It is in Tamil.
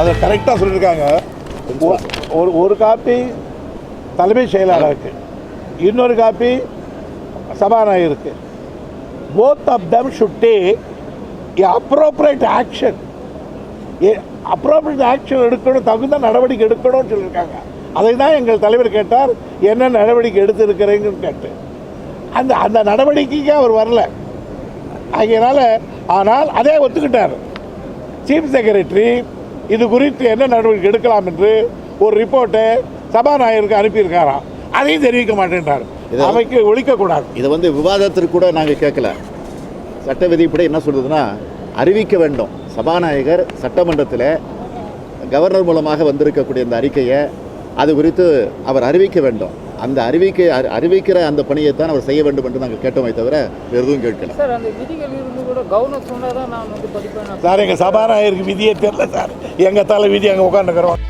அதை கரெக்டாக சொல்லியிருக்காங்க. ஒரு ஒரு காப்பி தலைமை செயலாளருக்கு இன்னொரு copy சபாநாயகருக்கு both of them should take appropriate action a appropriate action எடுக்கணும் தகுந்த நடவடிக்கை எடுக்கணும்னு சொல்லியிருக்காங்க. அதை தான் எங்கள் தலைவர் கேட்டார். என்ன நடவடிக்கை எடுத்திருக்கிறீங்கன்னு கேட்டு. அந்த அந்த நடவடிக்கைக்கு அவர் வரல. ஆகையினால ஆனால் அதே ஒத்துக்கிட்டார். சீஃப் செக்ரட்டரி இது குறித்து என்ன நடவடிக்கை எடுக்கலாம் என்று ஒரு ரிப்போர்ட்டை சபாநாயகருக்கு அனுப்பியிருக்காராம் அதையும் தெரிவிக்க மாட்டேன்றார். அவைக்கு ஒழிக்கக்கூடாது. இதை வந்து விவாதத்திற்கு கூட நாங்கள் கேட்கல. சட்ட விதிப்படி என்ன சொல்றதுன்னா அறிவிக்க வேண்டும். சபாநாயகர் சட்டமன்றத்தில் கவர்னர் மூலமாக வந்திருக்கக்கூடிய இந்த அறிக்கையை அது குறித்து அவர் அறிவிக்க வேண்டும். அந்த அறிவிக்கை அறி- அறிவிக்கிற அந்த பணியை தான் அவர் செய்ய வேண்டும் என்று நாங்கள் கேட்டோமே தவிர வேறு எதுவும் கேட்கல. சார் அந்த விதிகள் இருந்து கூட கவர்னர் சொன்னால் தான் நான் வந்து படிப்பேன் சார் எங்கள் சபாநாயகருக்கு விதியே தெரியல சார். எங்கள் தலை விதி அங்கே உட்காந்துக்கிறோம்